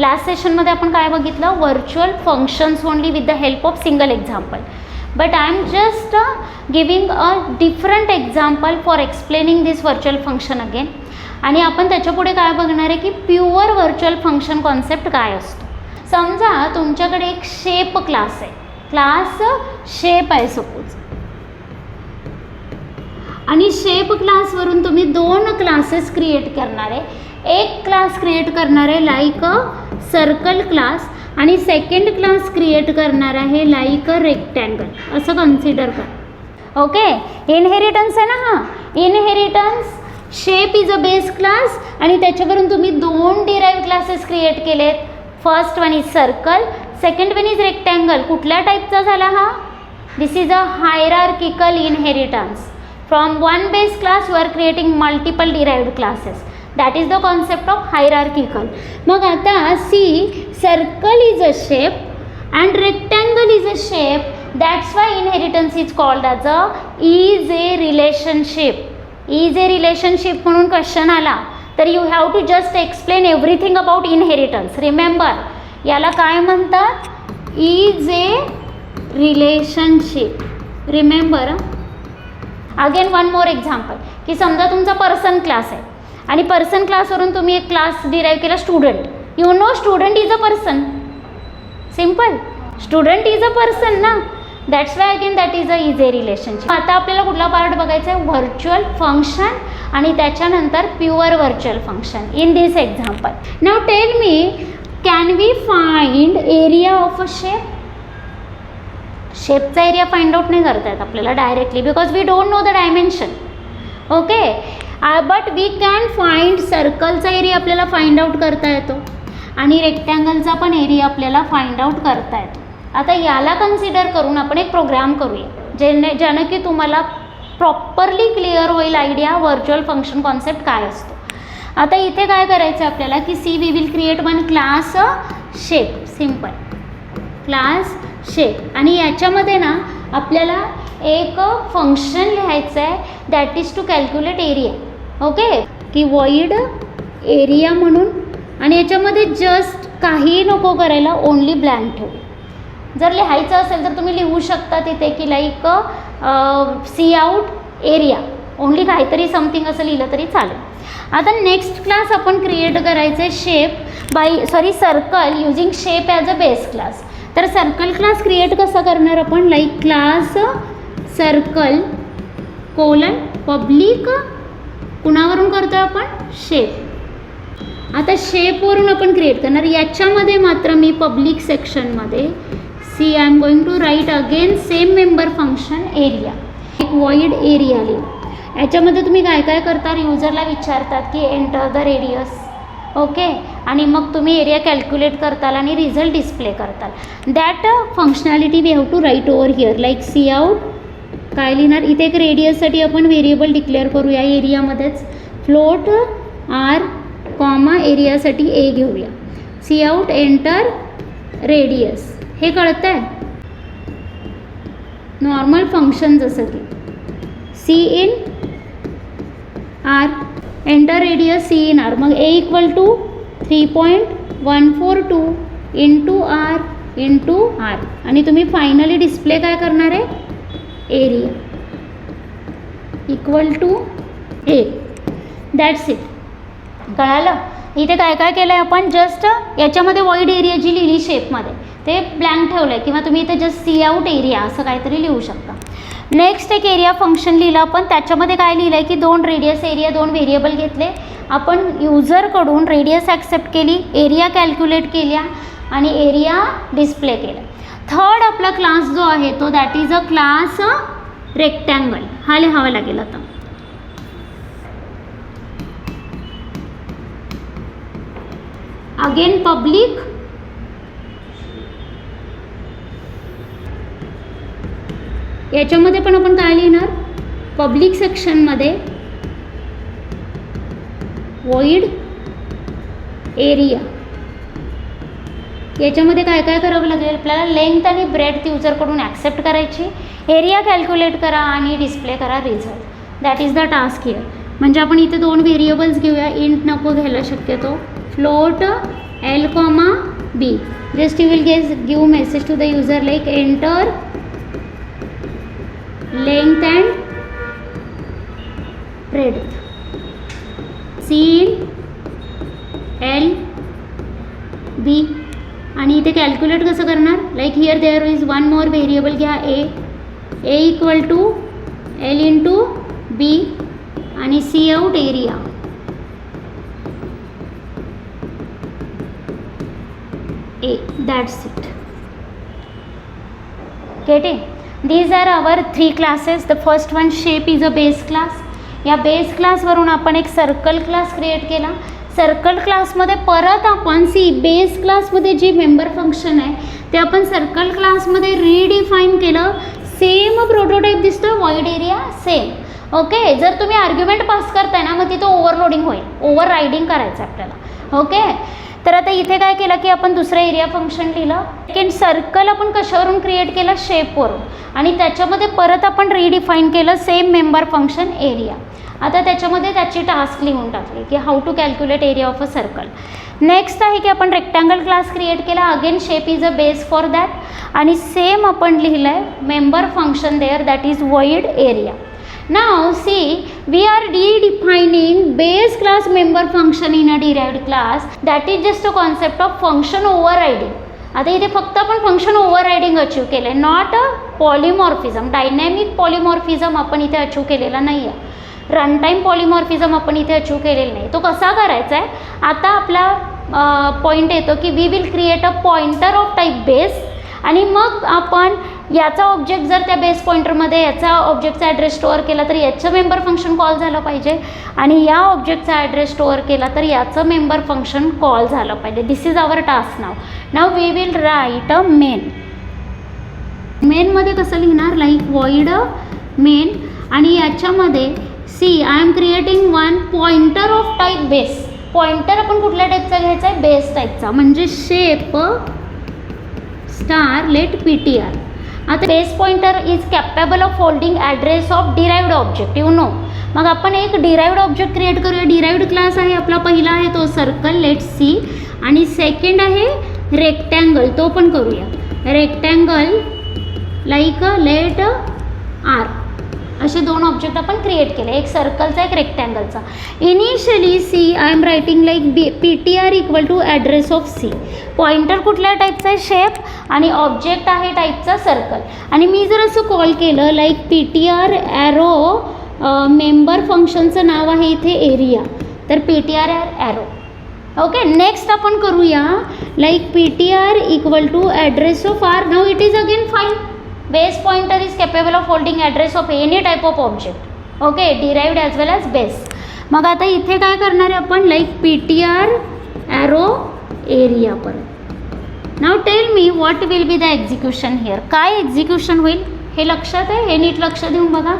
Last सेशनमध्ये आपण काय बघितलं? Virtual functions only with the help of single example but I am just giving a different example for explaining this virtual function again आणि आपण त्याच्यापुढे काय बघणार आहे की प्युअर व्हर्च्युअल फंक्शन कॉन्सेप्ट काय असतो? समजा तुमच्याकडे एक शेप क्लास आहे. क्लास शेप आहे सपोज आणि शेप क्लासवरून तुम्ही दोन क्लासेस क्रिएट करणार आहे. एक क्लास क्रिएट करणार आहे लाईक अ सर्कल क्लास आणि सेकंड क्लास क्रिएट करणार आहे लाईक अ रेक्टँगल असं कन्सिडर कर. ओके इनहेरिटन्स आहे ना हा? Inheritance shape is a base class आणि त्याच्यावरून तुम्ही दोन डिराईव्ह क्लासेस क्रिएट केलेत. First one is circle second one is rectangle कुठल्या टाईपचा झाला हा? This is a hierarchical inheritance from one base class you are creating multiple derived classes that is the concept of hierarchical मग आता see circle is a shape and rectangle is a shape that's why inheritance is called as a is a relationship is a relationship म्हणून question आला. तर you have to just explain everything about inheritance remember याला काय म्हणतात? Is a relationship remember again one more example की समजा तुमचा person class आहे. आणि पर्सन क्लासवरून तुम्ही एक क्लास डिराईव्ह केला student you know student is a person simple student is a person ना? That's why again that is a is a relationship आता आपल्याला कुठला पार्ट बघायचा आहे? व्हर्च्युअल फंक्शन आणि त्याच्यानंतर pure virtual function in this example now tell me can we find area of a shape शेपचा area find out नाही करता येत आपल्याला directly because we don't know the dimension okay but we can find सर्कलचा area आपल्याला find out करता येतो. आणि रेक्टँगलचा पण area आपल्याला फाइंड आउट करता येतो. आता याला कन्सिडर करून आपण एक प्रोग्राम करूया. जेणे ज्यानं की तुम्हाला प्रॉपरली क्लिअर होईल आयडिया व्हर्च्युअल फंक्शन कॉन्सेप्ट काय असतो. आता इथे काय करायचं आहे आपल्याला की see we will create one class shape simple class shape आणि याच्यामध्ये ना आपल्याला एक फंक्शन लिहायचं आहे that is to calculate area okay? की वॉइड एरिया म्हणून. आणि याच्यामध्ये जस्ट काही नको करायला ओनली ब्लँक ठेवू. जर लिहायचं असेल तर तुम्ही लिहू शकता तिथे की like C out area only काहीतरी समथिंग असं लिहिलं तरी चालेल. आता नेक्स्ट क्लास आपण क्रिएट करायचं आहे shape by sorry circle using shape as a base class तर सर्कल क्लास क्रिएट कसा करणार आपण? Like class circle colon public कुणावरून करतो आपण? शेप आता शेपवरून आपण क्रिएट करणार. याच्यामध्ये मात्र मी पब्लिक सेक्शनमध्ये see I am going to write again same member function area एक वॉइड एरिया लिहू. याच्यामध्ये तुम्ही काय काय करता? युजरला विचारतात की एंटर द रेडियस ओके आणि मग तुम्ही एरिया कॅल्क्युलेट करताल आणि रिझल्ट डिस्प्ले करताल. That functionality we have to write over here like C out काय लिहिणार? इथे एक रेडियससाठी आपण व्हेरिएबल डिक्लेअर करूया. एरियामध्येच फ्लोट आर कॉमा एरियासाठी ए घेऊया. सी आउट एंटर रेडियस हे कळतं आहे नॉर्मल फंक्शन जसं की. C in R enter radius C in R मग A equal to three point one four two into R into R आणि तुम्ही फायनली डिस्प्ले काय करणार आहे? Area equal to A that's it कळालं? इथे काय काय केलं आहे आपण? जस्ट याच्यामध्ये वॉइड एरिया जी लिहिली शेपमध्ये ते ब्लँक ठेवलं आहे किंवा तुम्ही इथे जस्ट सी आउट एरिया असं काहीतरी लिहू शकता. नेक्स्ट एक एरिया फंक्शन लिहिलं आपण. त्याच्यामध्ये काय लिहिलं आहे की दोन रेडियस एरिया दोन व्हेरिएबल घेतले. आपण युजरकडून रेडियस ॲक्सेप्ट केली एरिया कॅल्क्युलेट केल्या आणि एरिया डिस्प्ले केला. थर्ड आपला क्लास जो आहे तो that is a class rectangle हा लिहावा लागेल आता. अगेन पब्लिक याच्यामध्ये पण आपण काय लिहिणार? पब्लिक सेक्शनमध्ये वॉइड एरिया याच्यामध्ये काय काय करावं लागेल? आपल्याला लेंथ आणि ब्रेड युजरकडून ॲक्सेप्ट करायची एरिया कॅल्क्युलेट करा आणि डिस्प्ले करा result that is the task here म्हणजे आपण इथे दोन व्हेरिएबल्स घेऊया. इंट नको घ्यायला शक्यतो. Float L comma B just you will guess give message to the user like enter length and breadth C in L B आणि इथे कॅल्क्युलेट कसं करणार? Like here there is one more variable घ्या A A equal to L into B आणि C out area A that's it केटे these are our three classes the first one shape is a base class या base क्लासवरून आपण एक circle class create केला. Circle क्लासमध्ये परत आपण सी बेस क्लासमध्ये जे मेंबर फंक्शन आहे ते आपण सर्कल क्लासमध्ये रिडिफाईन केलं. सेम प्रोटोटाईप दिसतो वॉइड एरिया सेम. ओके? जर तुम्ही आर्ग्युमेंट पास करताय ना मग तिथं ओव्हरलोडिंग होईल. ओव्हर रायडिंग करायचं आपल्याला. ओके? तर आता इथे काय केलं की आपण दुसरं एरिया फंक्शन लिहिलं. सेकंड सर्कल आपण कशावरून क्रिएट केलं? शेपवरून आणि त्याच्यामध्ये परत आपण रिडिफाईन केलं सेम मेंबर फंक्शन एरिया आता त्याच्यामध्ये त्याची टास्क लिहून टाकली की how to calculate area of a circle next आहे की आपण रेक्टँगल क्लास क्रिएट केला. Again shape is a base for that आणि सेम आपण लिहिलं आहे member function there that is void area Now see, we are redefining base class member function in a derived class. That is just a concept of function overriding. आता इथे फक्त आपण function overriding achieve केलं आहे not a polymorphism dynamic polymorphism आपण इथे achieve केलेला नाही आहे रन टाईम पॉलिमॉर्फिझम आपण इथे अचीव केलेला नाही तो कसा करायचा आहे आता आपला पॉईंट येतो की we will create a pointer of type base आणि मग आपण याचा ऑब्जेक्ट जर त्या बेस पॉईंटरमध्ये याचा ऑब्जेक्टचा ॲड्रेस स्टोअर केला तर याचं मेंबर फंक्शन कॉल झालं पाहिजे. आणि या ऑब्जेक्टचा ॲड्रेस स्टोअर केला तर याचं मेंबर फंक्शन कॉल झालं पाहिजे. This is our task now now we will write a main मेनमध्ये कसं लिहिणार? लाईक वॉइड मेन आणि याच्यामध्ये see I am creating one pointer of type base pointer आपण कुठल्या टाईपचा घ्यायचा आहे? बेस टाईपचा म्हणजे shape star let P T R आता base pointer is capable of holding address of derived object you know मग आपण एक डिराईव्ड ऑब्जेक्ट क्रिएट करूया. डिराईव्ड क्लास आहे आपला पहिला आहे तो सर्कल लेट सी आणि सेकंड आहे रेक्टँगल तो पण करूया. रेक्टँगल लाईक लेट आर असे दोन ऑब्जेक्ट आपण क्रिएट केले. एक सर्कलचा एक रेक्टँगलचा initially see I am writing like B P T R equal to address of C pointer कुठल्या टाईपचा आहे? शेप आणि ऑब्जेक्ट आहे टाईपचा सर्कल आणि मी जर असं कॉल केलं like P T R arrow member फंक्शनचं नाव आहे इथे एरिया तर P T R arrow okay next आपण करूया. Like P T R equal to address of R now it is again fine base pointer is capable of holding address of any type of object okay derived as well as base मग आता इथे काय करणार आहे आपण? Like P T R arrow area परत now tell me what will be the execution here काय execution होईल? हे लक्षात आहे? हे नीट लक्ष देऊन बघा.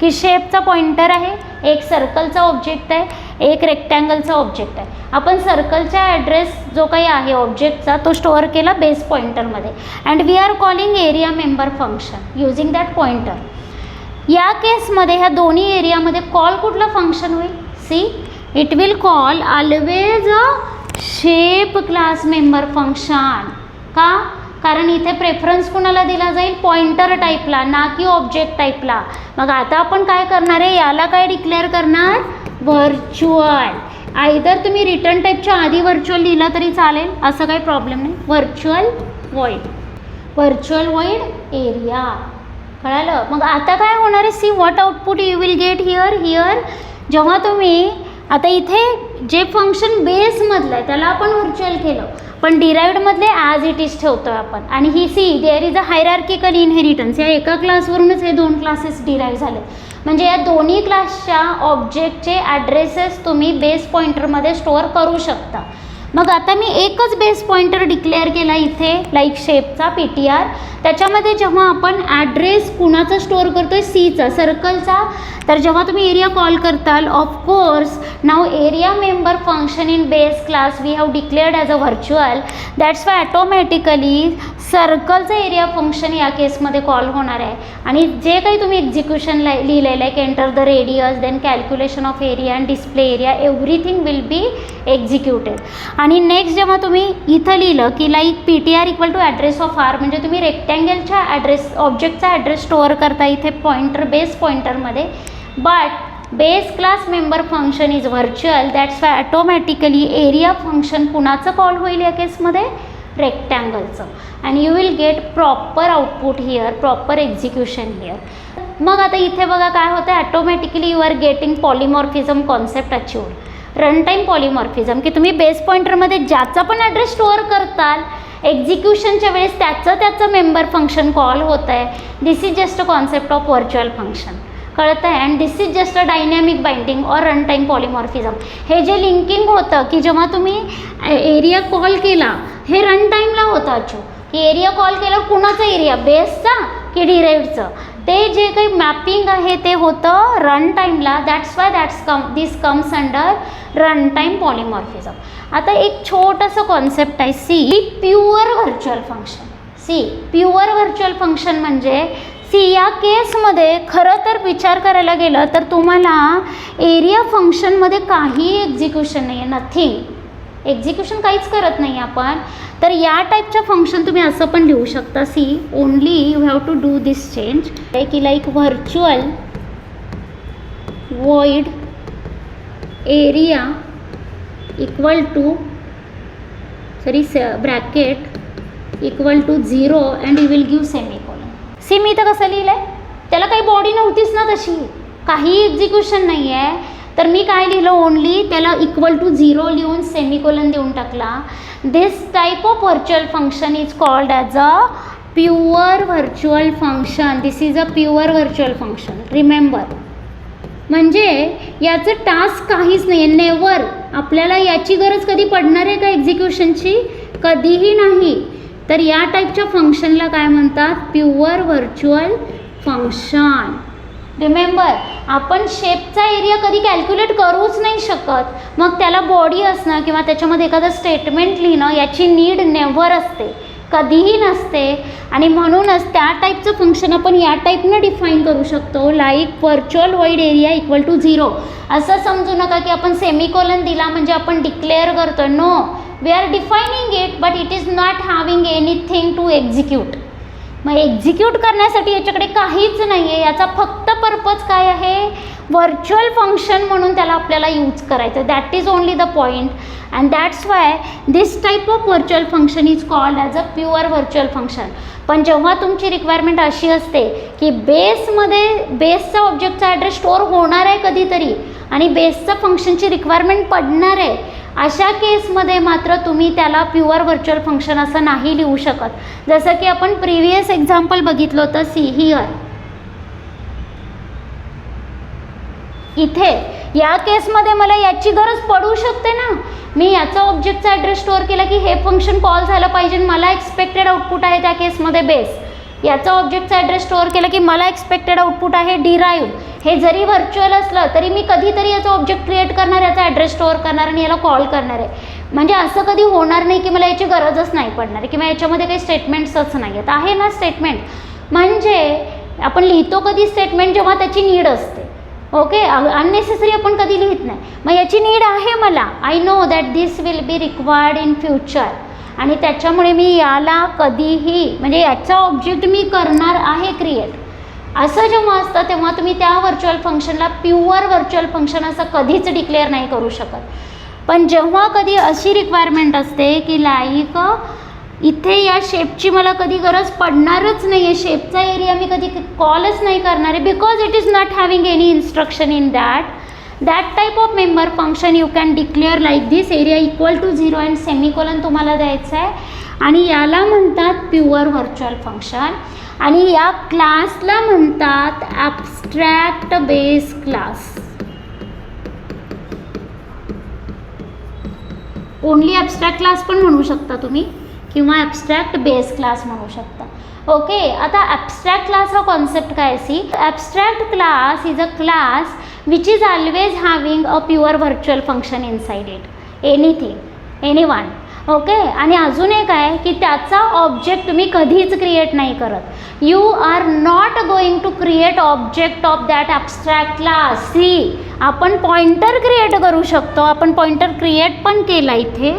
की शेपचा पॉइंटर आहे एक सर्कलचा ऑब्जेक्ट आहे एक रेक्टँगलचा ऑब्जेक्ट आहे. आपण सर्कलचा ॲड्रेस जो काही आहे ऑब्जेक्टचा तो स्टोअर केला base पॉइंटरमध्ये and we are calling area member function using that pointer या केसमध्ये ह्या दोन्ही एरियामध्ये कॉल कुठलं फंक्शन होईल? See it will call always a shape class member function का? कारण इथे प्रेफरन्स कुणाला दिला जाईल? पॉइंटर टाईपला ना की ऑब्जेक्ट टाईपला मग आता आपण काय करणार आहे? याला काय डिक्लेअर करणार? व्हर्च्युअल आयदर तुम्ही रिटर्न टाईपच्या आधी व्हर्च्युअल लिहिला तरी चालेल असं काही प्रॉब्लेम नाही. Virtual void virtual void area कळालं? मग आता काय होणार आहे? See what output you will get here here जेव्हा तुम्ही आता इथे जे फंक्शन बेसमधलं आहे त्याला आपण व्हर्च्युअल केलं. पण डिराईव्डमधले ॲज इट इज ठेवतो आहे आपण. आणि ही see there is a hierarchical inheritance या एका क्लासवरूनच हे दोन क्लासेस डिराईव्ह झाले म्हणजे या दोन्ही क्लासच्या ऑब्जेक्टचे ॲड्रेसेस तुम्ही बेस पॉइंटरमध्ये स्टोअर करू शकता. मग आता मी एकच बेस पॉइंटर डिक्लेअर केला इथे लाईक शेपचा पी टी आर त्याच्यामध्ये जेव्हा आपण ॲड्रेस कुणाचा स्टोअर करतो आहे सीचा सर्कलचा तर जेव्हा तुम्ही एरिया कॉल करताल of course now area member function in base class we have declared as a virtual that's why automatically सर्कलचं area function या केसमध्ये कॉल होणार आहे. आणि जे काही तुम्ही एक्झिक्युशन ला लिहिलेलं आहे की enter the radius then calculation of area and display area everything will be executed आणि नेक्स्ट जेव्हा तुम्ही इथं लिहिलं की like P T R equal to address of R म्हणजे तुम्ही रेक्टँगलच्या ॲड्रेस ऑब्जेक्टचा ॲड्रेस स्टोअर करता इथे pointer base पॉइंटरमध्ये but base class member function is virtual that's why automatically area function कुणाचं कॉल होईल या केसमध्ये रेक्टँगलचं and you will get proper output here proper execution here मग आता इथे बघा काय होतं automatically you are getting polymorphism concept achieved run time polymorphism की तुम्ही बेस पॉईंटरमध्ये ज्याचा पण ॲड्रेस स्टोअर करताल एक्झिक्युशनच्या वेळेस त्याचं त्याचं मेंबर फंक्शन कॉल होतं आहे this is just a concept of virtual function कळतं आहे and this is just a dynamic binding or run time polymorphism हे जे लिंकिंग होतं की जेव्हा तुम्ही एरिया कॉल केला हे रन टाईमला होतं अचू की एरिया कॉल केला कुणाचा एरिया बेसचा की डिराईव्हचं ते जे काही मॅपिंग आहे ते होतं रन टाईमला that's why that's come this comes under run time polymorphism आता एक छोटंसं कॉन्सेप्ट आहे. See pure virtual function see pure virtual function म्हणजे सी या केसमध्ये खरं तर विचार करायला गेलं तर तुम्हाला एरिया फंक्शनमध्ये काही एक्झिक्युशन नाही आहे नथिंग एक्झिक्युशन काहीच करत नाही आपण. तर या टाईपच्या फंक्शन तुम्ही असं पण लिहू शकता. See only you have to do this change की like virtual void area equal to sorry bracket equal to 0 and you will give semi see मी इथं कसं लिहिलं आहे त्याला काही बॉडी नव्हतीच ना तशी. काही एक्झिक्युशन नाही आहे तर मी काय लिहिलं? ओनली त्याला इक्वल टू झिरो लिहून सेमिकोलन देऊन टाकला. This type of virtual function is called as a pure virtual function this is a pure virtual function remember म्हणजे याचं टास्क काहीच नाही आहे नेवर आपल्याला याची गरज कधी पडणार आहे का एक्झिक्युशनची कधीही नाही. तर या टाईपच्या फंक्शनला काय म्हणतात? प्युअर व्हर्च्युअल फंक्शन रिमेंबर आपण शेपचा एरिया कधी कॅल्क्युलेट करूच नाही शकत. मग त्याला बॉडी असणं किंवा त्याच्यामध्ये एखादं स्टेटमेंट लिहिणं याची नीड नेव्हर असते. कधीही नसते. आणि म्हणूनच त्या टाईपचं फंक्शन आपण या टाईपनं डिफाईन करू शकतो. Like virtual void area equal to zero असं समजू नका की आपण सेमिकोलन दिला म्हणजे आपण डिक्लेअर करतो no we are defining it but it is not having anything to execute मग एक्झिक्यूट करण्यासाठी याच्याकडे काहीच नाही आहे याचा फक्त पर्पज काय आहे? व्हर्च्युअल फंक्शन म्हणून त्याला आपल्याला यूज करायचं that is only the point and that's why this type of virtual function is called as a pure virtual function पण जेव्हा तुमची रिक्वायरमेंट अशी असते की बेसमध्ये बेसचा ऑब्जेक्टचा ॲड्रेस स्टोअर होणार आहे कधीतरी आणि बेसचं फंक्शनची रिक्वायरमेंट पडणार आहे अशा केसमध्ये मात्र तुम्ही त्याला प्युअर व्हर्च्युअल फंक्शन असं नाही लिहू शकत. जसं की आपण प्रिव्हियस एक्झाम्पल बघितलं होतं सी हिअर इथे या केसमध्ये मला याची गरज पडू शकते ना? मी याचा ऑब्जेक्टचा ॲड्रेस स्टोअर केला की हे फंक्शन कॉल झालं पाहिजे मला एक्सपेक्टेड आउटपुट आहे त्या केसमध्ये बेस याचा ऑब्जेक्टचा ॲड्रेस स्टोअर केला की मला एक्सपेक्टेड आउटपुट आहे डिराईव्ह हे जरी व्हर्च्युअल असलं तरी मी कधीतरी याचा ऑब्जेक्ट क्रिएट करणार याचा ॲड्रेस स्टोअर करणार आणि याला कॉल करणार आहे. म्हणजे असं कधी होणार नाही की मला याची गरजच नाही पडणार आहे किंवा याच्यामध्ये काही स्टेटमेंट्सच नाही आहेत. आहे ना स्टेटमेंट म्हणजे आपण लिहितो कधी स्टेटमेंट जेव्हा त्याची नीड असते. ओके अननेसेसरी आपण कधी लिहित नाही. मग याची नीड आहे मला. I know that this will be required in future आणि त्याच्यामुळे मी याला कधीही म्हणजे याचा ऑब्जेक्ट मी करणार आहे क्रिएट असं जेव्हा असतं तेव्हा तुम्ही त्या व्हर्च्युअल फंक्शनला प्युअर व्हर्च्युअल फंक्शन असं कधीच डिक्लेअर नाही करू शकत. पण जेव्हा कधी अशी रिक्वायरमेंट असते की लाईक इथे या शेपची मला कधी गरज पडणारच नाही आहे शेपचा एरिया मी कधी कॉलच नाही करणार आहे because it is not having any instruction in that that type of member function you can declare like this area equal to zero and semicolon तुम्हाला द्यायचं आहे. आणि याला म्हणतात प्युअर व्हर्च्युअल फंक्शन आणि या क्लासला म्हणतात abstract base class only abstract class पण म्हणू शकता तुम्ही. किंवा ॲबस्ट्रॅक्ट बेस क्लास म्हणू शकता. ओके आता ॲबस्ट्रॅक्ट क्लास हा कॉन्सेप्ट काय see abstract class is a class which is always having a pure virtual function inside it anything any one okay आणि अजून एक आहे की त्याचा ऑब्जेक्ट तुम्ही कधीच क्रिएट नाही करत. You are not going to create object of that abstract class see आपण पॉइंटर क्रिएट करू शकतो. आपण पॉइंटर क्रिएट पण केला इथे.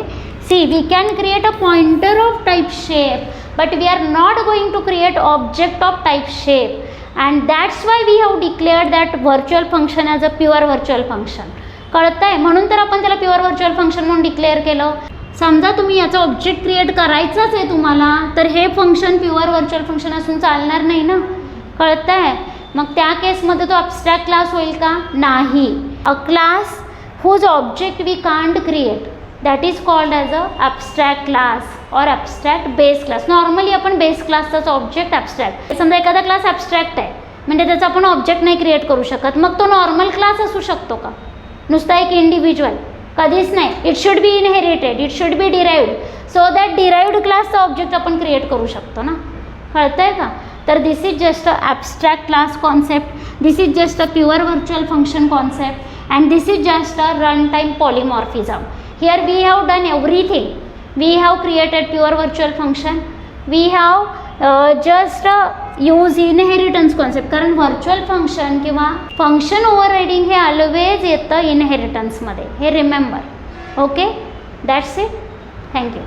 See we can create a pointer of type shape but we are not going to create object of type shape. And that's why we have declared that virtual function as a pure virtual function. कळतंय म्हणून तर आपण त्याला pure virtual function म्हणून declare केलं. समजा तुम्ही याचा ऑब्जेक्ट क्रिएट करायचाच आहे तुम्हाला तर हे फंक्शन प्युअर व्हर्च्युअल फंक्शन असून चालणार नाही ना? कळतंय मग त्या केसमध्ये तो अबस्ट्रॅक्ट क्लास होईल का? नाही. A class whose object we can't create that is called as a abstract class or abstract base class normally आपण बेस क्लासचाच ऑब्जेक्ट ॲबस्ट्रॅक्ट समजा एखादा क्लास ॲबस्ट्रॅक्ट आहे म्हणजे त्याचा आपण ऑब्जेक्ट नाही क्रिएट करू शकत मग तो नॉर्मल क्लास असू शकतो का? नुसता एक इंडिव्हिज्युअल कधीच नाही. It should be inherited it should be derived so that derived क्लासचा ऑब्जेक्ट आपण क्रिएट करू शकतो ना? कळतं आहे का? तर this is just a abstract class concept this is just a pure virtual function concept and this is just a run time polymorphism here we have done everything we have created pure virtual function we have just use inheritance concept कारण virtual function किंवा function overriding हे always येतं इनहेरिटन्समध्ये हे remember okay that's it thank you